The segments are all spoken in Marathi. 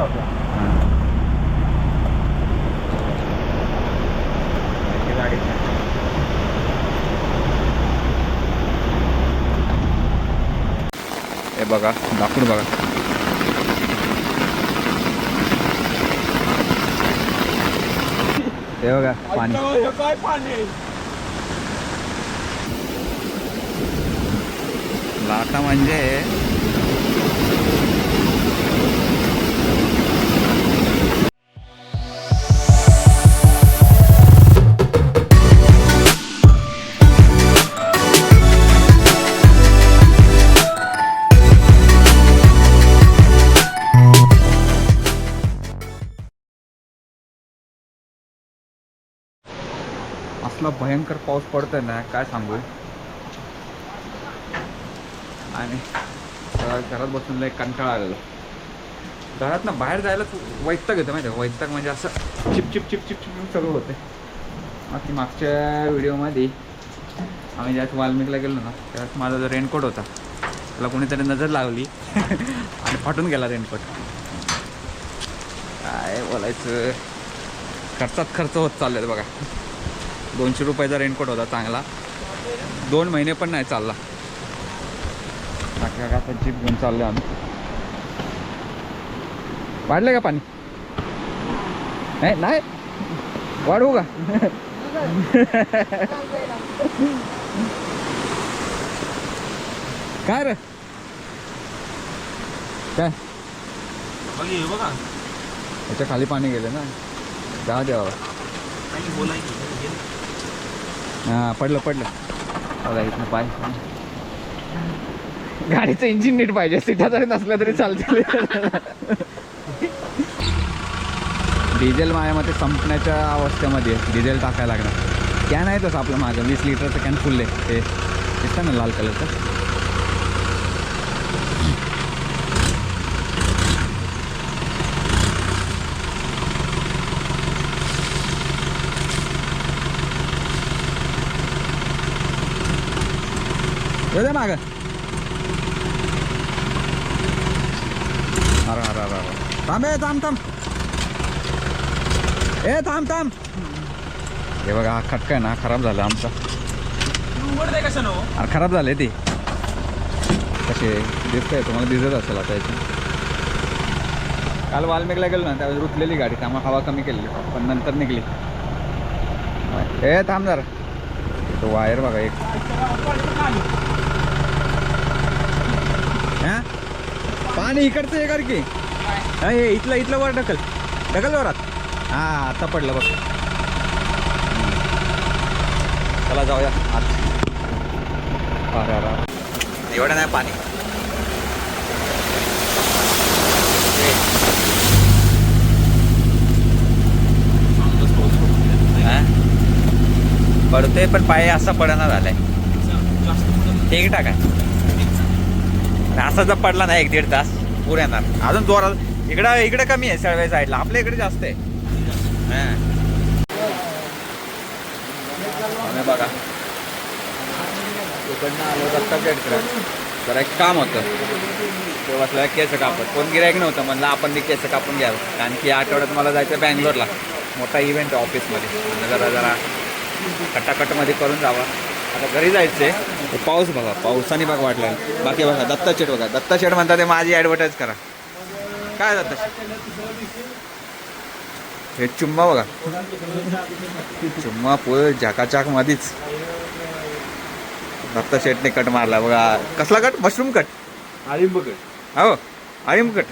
होत्या गाडी हे बघा दाखवून बघा हे बघा पाणी काय पाणी लाटा म्हणजे भयंकर पाऊस पडतोय ना काय सांगू? आणि घरात बसून लय कंटाळा आलेला. घरात ना बाहेर जायला खूप वैताग येतं माहिती आहे वैताग म्हणजे असं चिप चिप चिप चिप चिप सगळं होते बाकी मागच्या व्हिडिओमध्ये आम्ही ज्यात वाल्मिकला गेलो ना त्यात माझा जो रेनकोट होता त्याला कोणीतरी नजर लावली आणि फाटून गेला रेनकोट. काय बोलायचं? खर्चात खर्च होत चाललेत बघा. दोनशे रुपयाचा रेनकोट होता चांगला. दोन महिने पण नाही चालला. जीप घेऊन चाललो आम्ही. वाढलं का पाणी? नाही नाही. वाढवू का? काय रे? काय? बघ याच्या खाली पाणी गेलं ना. जाऊ द्यावा हां पडलं पडलं. बघा इथनं पाय. गाडीचं इंजिन नीट पाहिजे सीटा जरी नसल्या तरी चालतील डिझेल माझ्यामध्ये संपण्याच्या अवस्थेमध्ये डिझेल टाकायला लागणार कॅन आहे तसं आपलं माझं वीस लिटरचं कॅन फुल आहे ते दिसतं ना लाल कलरचं? दे मागं. अरे अरे अरे थांब ए थांब थांब. ए थांब थांब. हे बघा हा खटका आहे ना खराब झाला आमचा. कसं नो अरे खराब झाले ते. कसे दिसतंय तुम्हाला दिसत असेल आता याची. काल वाल्मिकला गेलो ना त्यावेळेस रुतलेली गाडी त्यामुळे हवा कमी केली पण नंतर निघली. ए थांब जरा. तो वायर बघा एक. हा? पाणी इकडचं हे कर की? हे इथलं इथलं वर ढकल. ढकल वरात. हा आता पडलं बघ. चला जाऊया. आत अरे अरे. एवढं नाही पाणी. पडतोय पण पाय असा पडना झालाय. ठीक टाका. असा जर पडला ना एक दीड तास पूर येणार. अजून जोरात. इकडं इकडं कमी आहे सळवे साईडला. आपल्या इकडे जास्त आहे. बघा. इकडनं आलो रस्ता पेटकर तर एक काम होतं. ते बसलं केस कापत. कोण गिरायक नव्हतं म्हणलं आपण ते केस कापून घ्यावं कारण की या आठवड्यात मला जायचं बँगलोरला. मोठा इव्हेंट आहे ऑफिसमध्ये जरा जरा कटाकटमध्ये करून जावं. आता घरी जायचं आहे पाऊस बघा पावसाने बघा वाटलं बाकी बघा दत्ता शेट बघा. दत्ता शेट म्हणतात ते माझी ॲडव्हर्टाईज करा. काय दत्ता शेट हे चुम्मा बघा. चुम्मा पोळ झाकाचाक मधीच. दत्ता शेटने कट मारला. बघा कसला कट मशरूम कट आळिंब बघ हो आळीम कट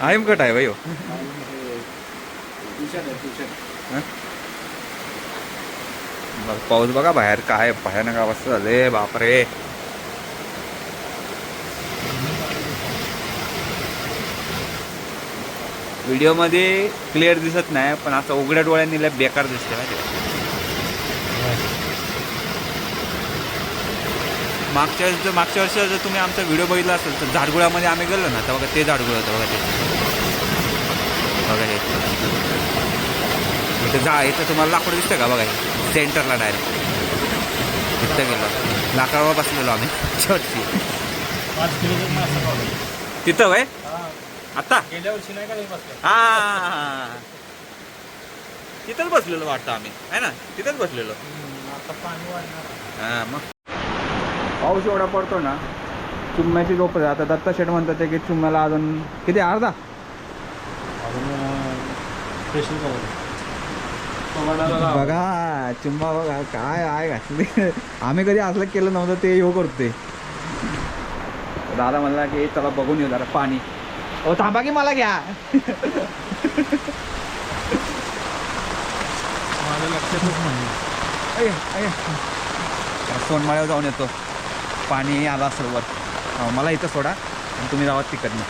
आळीम कट आहे भाई हो? पाऊस बघा बाहेर काय भयानक अवस्था झाले. बापरे. व्हिडिओमध्ये क्लिअर दिसत नाही पण असं उघड्या डोळ्यांनी लय बेकार दिसते माहिती मागच्या जर मागच्या वर्षी जर तुम्ही आमचा व्हिडिओ बघितला असेल तर झाडगुळामध्ये आम्ही गेलो ना तर बघा ते झाडगुळ होतं बघा ते. बघा हे. इथं जा इथं तुम्हाला लाकूड दिसतं का? बघा हे. सेंटरला डायरेक्ट तिथं गेलो. लाकडावर बसलेलो आम्ही. मासा तिथं वय आता? गेल्या वर्षी नाही का हा तिथंच बसलेलो वाटतं आम्ही. आहे ना? तिथंच बसलेलो. आता पाणी वाढणार हा मग? पाऊस एवढा पडतो ना चुम्म्याची झोप. आता दत्ता शेठ म्हणतात ते की चुम्म्याला अजून किती? अर्धा? स्पेशल बघा चुम्मा बघा काय आहे घातली. आम्ही कधी असलं केलं नव्हतं ते येऊ करते दादा म्हणला की चला बघून येऊ जरा पाणी. ओ थांबा की मला घ्या. सोनमाळ्यावर जाऊन येतो. पाणी आला असेल वर हो, मला इथं सोडा. आणि तुम्ही जावा तिकडनं.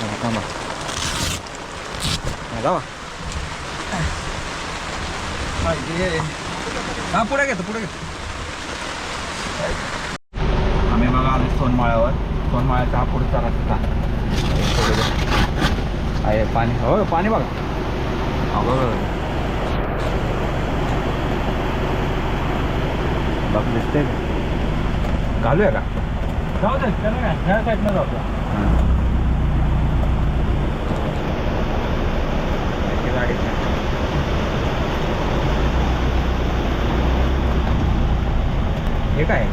हो, थांबा. हा, जावा. हा पुढे घेतो पुढे घेतो. आम्ही बघा आलो सोनमाळ्यावर. सोनमाळ्याचा हा पुढचा रस्ता. आहे पाणी. हो पाणी बघा. बघा. दिसते घालूया का? जाऊ दे ह्या साईडनं जाऊ. गाडी हे काय?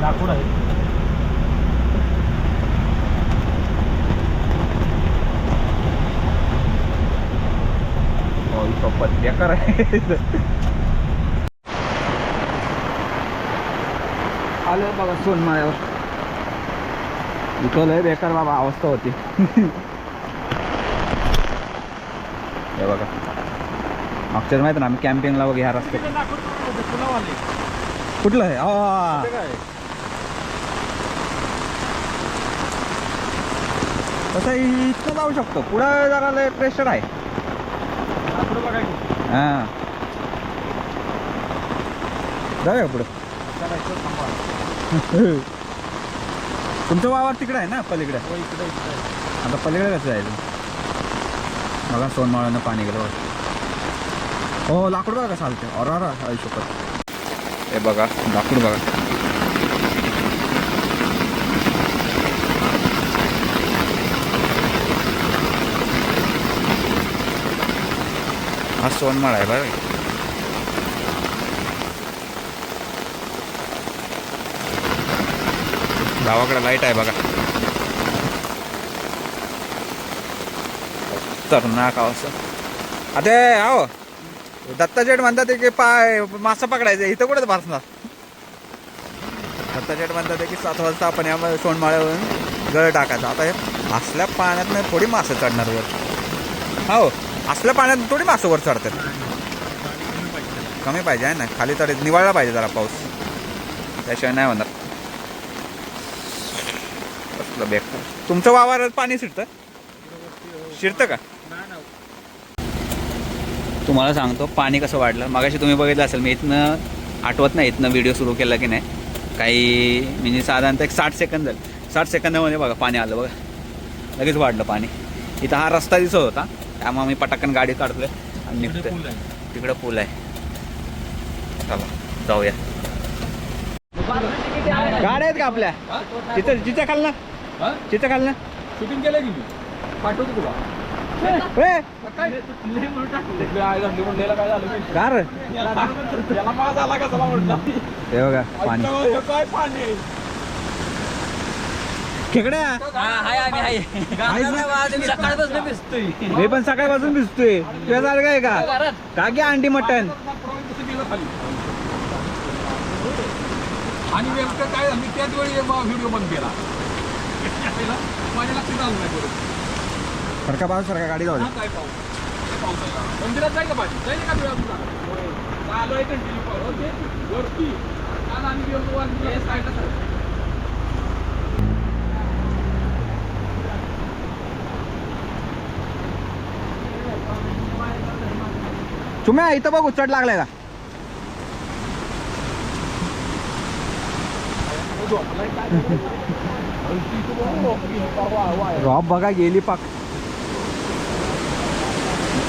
लाकूड आहे. हो बेकार आहे आलं बघा सोनमाळ्यावर इथं लय बेकार बाबा अवस्था होती. हे बघा. मागच्या माहीत ना आम्ही कॅम्पिंगला वगैरे ह्या रस्ते तिथे लाकूड होते, पुलावाले. कुठलं आहे? तसं इथं जाऊ शकतो. पुढं जरा प्रेशर आहे. हां. जाऊया पुढं. तुमचं वावर तिकडं आहे ना पलीकडे? हो, आता पलीकडे कसं जायचं? बघा सोनमाळ्यानं पाणी गेलं. हो लाकूड बघा कसं चालते अरे शपथ. हे बघा लाकूड बघा. हा सोनमाळ आहे बघा गावाकडे लाइट आहे बघा. तरनाक असं. अरे आहो दत्ता जेठ म्हणतात की पाय मासा पकडायचं इथं कुठं भासणार दत्ता जेठ म्हणतात की सात वाजता आपण या सोनमाळ्यावरून गळ टाकायचा. आता हे असल्या पाण्यात थोडी मासे चढणार वर. हो असल्या पाण्यात थोडी मासे वर चढतात. कमी पाहिजे आहे ना? खाली तर निवाळला पाहिजे जरा पाऊस. त्याशिवाय नाही होणार. असलं बेकार. तुमचं वावरात पाणी शिरतं? शिरतं का? तुम्हाला सांगतो पाणी कसं वाढलं. मागाशी तुम्ही बघितलं असेल मी इथनं आठवत नाही इथनं व्हिडिओ सुरू केला की नाही. काही म्हणजे साधारणतः एक साठ सेकंद झालं. साठ सेकंदामध्ये बघा पाणी आलं बघा. लगेच वाढलं पाणी. इथं हा रस्ता दिसत होता त्यामुळे आम्ही पटाकन गाडी काढतोय आणि इकडे निघतोय. पूल आहे. तिकडं पूल आहे. चला जाऊया. गाड्या आहेत का आपल्या? तिथं जिच्या खाल ना? तिथं खाल ना शूटिंग केलं की मी? पाठवतो तुला. ए, काय तिकडे आहे झाली म्हणलेलं काय झालं माहिती? का रे याला माज आला का चला म्हटलं हे बघा पाणी हे आहे? खेकड्या मी पण सकाळपासून भिजतोय. तुझ्या काय का? का की अंडी मटन कसं गेलं खाली? आणि नेमकं काय झालं? मी त्याच वेळी व्हिडिओ बंद केला. माझ्या लक्षात आलं नाही सरका बाजू सरका गाडी जाऊ दे. काय पाऊस काय पाऊस आहे का? मंदिरात का पाणी जाईल का तुला तुला? चालू आहे कंटिन्यू पाऊस ओके वरती. काल आम्ही गेलो वरती साईडला सर चुम्या इथं बघ उचट लागलाय का? रॉब बघा गेली पाक.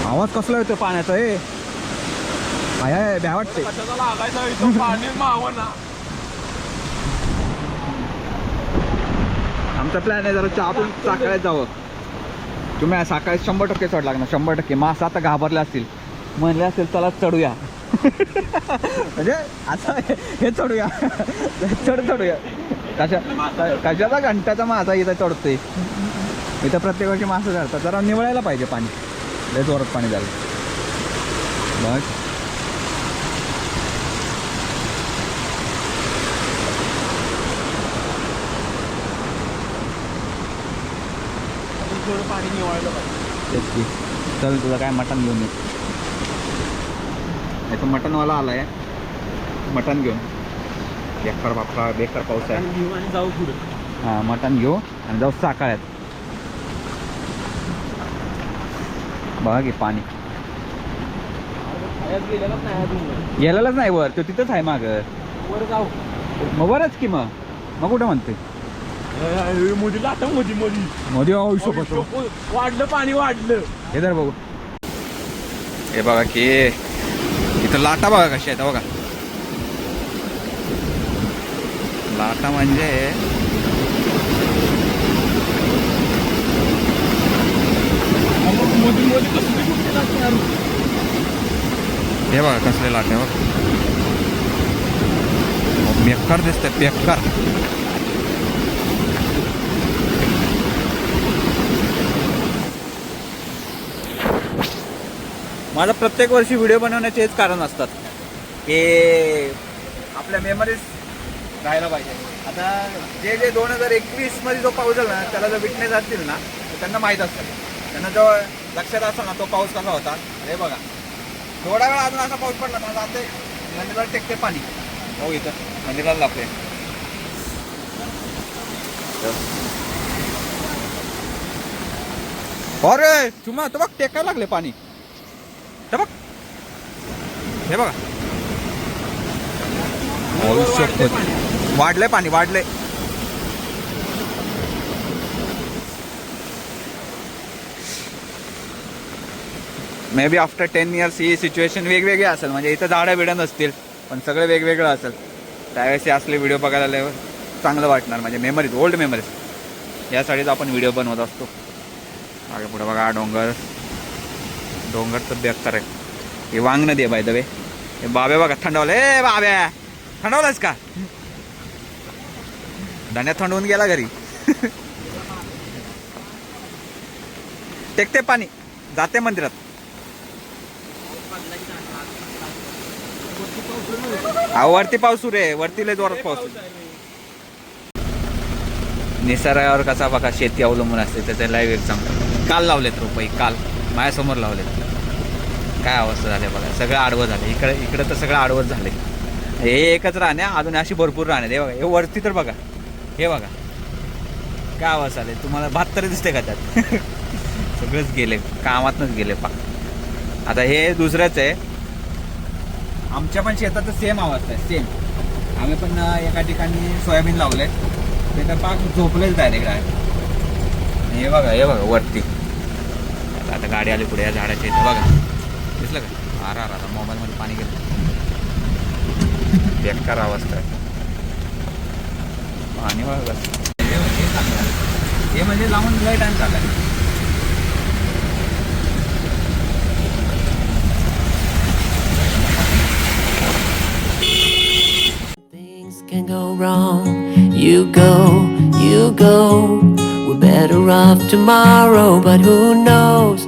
आवाज कसला येतो पाण्याचा ए? आय आय भ्या वाटते कशाला आमचा प्लॅन आहे जरा चहा पिऊन साखळ्यात जावं. तुम्ही सकाळी शंभर टक्के चढ लागणार शंभर टक्के. मासा आता घाबरले असतील. म्हणले असेल चला चढूया. म्हणजे असं हे चढूया. चढ चढूया. कशा कशाचा घंट्याचा मासा इथं चढतोय? इथं प्रत्येक वर्षी मासा चढतात. जरा निवळायला पाहिजे पाणी. लय जोरात पाणी झालं. बघ. थोडं पाणी निवळलं पाहिजे. तेच की. चल तुला काय मटण घेऊन ये. नाही तो मटणवाला आलाय. मटण घेऊन. बेकार बापरा बेकार पाऊस आहे. घेऊ आणि जाऊ पुढे. हां मटण घेऊ आणि जाऊ साकाळ्यात बघा की पाणी. गेलेलाच नाही वर तो तिथंच आहे माग. वर जाऊ मग वरच की मग? मग कुठं म्हणते मोदी लाटा मोदी मोदी मोदी वाढलं पाणी वाढलं हे तर बघू. हे बघा की इथं लाटा बघा कशा आहेत बघा. लाटा म्हणजे मोदी मोदी कसली मोठी लागणार हे बघा कसले लाटे बघा. बेकार दिसतंय बेकार. माझं प्रत्येक वर्षी व्हिडिओ बनवण्याचे हेच कारण असतात की आपल्या मेमरीज राहायला पाहिजे. आता जे जे दोन हजार एकवीसमध्ये जो पाऊस झाला ना त्याला जर विटनेस असतील ना त्यांना माहीत असतं. त्यांना जो लक्षात असतं ना तो पाऊस कसा होता? हे बघा. थोडा वेळ अजून असा पाऊस पडला ना जाते मंदिराला टेकते पाणी. हो इथं. मंदिराला लागते अरे तुम्हा तो बघ टेकायला लागले पाणी. हे बघ. हे बघा. शपथ. पाणी. वाढलंय. May be after ten years ही सिच्युएशन वेगवेगळी असेल. म्हणजे इथं झाडं बिडं नसतील पण सगळं वेगवेगळं असेल. त्यावेळेस हे असले व्हिडिओ बघायला आल्यावर चांगलं वाटणार. म्हणजे मेमरीज ओल्ड मेमरीज यासाठीच आपण व्हिडिओ बनवत असतो. मागे पुढे बघा डोंगर. डोंगर तर बेकार आहे. हे वांग नदी आहे बाय द हे बाबे बघा थंडवलं. ए बाब्या! थंडवलंच का? धण्यात थंडवून गेला घरी. टेकते पाणी. जाते मंदिरात. अहो वरती पाऊस सुरू आहे. वरती लय जोरात पाऊस. निसर्गावर कसा बघा शेती अवलंबून असते त्याचं लाईव्ह एक काल लावलेत रुपये काल. माझ्यासमोर लावलेत. काय अवस्था झाली बघा सगळं आडवं झालं. इकडे इकडं तर सगळं आडवं झालं हे एकच राहणे अजून अशी भरपूर राहणे हे बघा हे वरती तर बघा. हे बघा. काय अवस्था आले तुम्हाला भात तरी दिसते का त्यात? सगळंच गेले कामातनंच गेले पा आता हे दुसरंच आहे. आमच्या पण शेतात सेम अवस्था आहे सेम आम्ही पण एका ठिकाणी सोयाबीन लावले. ते तर पाक झोपलेच डायरेक्ट आहे हे बघा हे बघा वरती. आता गाडी आली पुढे या झाडाच्या इथं. बघा. दिसलं का? अरा आता मोबाईलमध्ये पाणी गेलं. बेकार अवस्था आहे. पाणी बघा. हे. हे म्हणजे लावून लय टाइम चालला wrong. You go, you go. We're better off tomorrow, but who knows?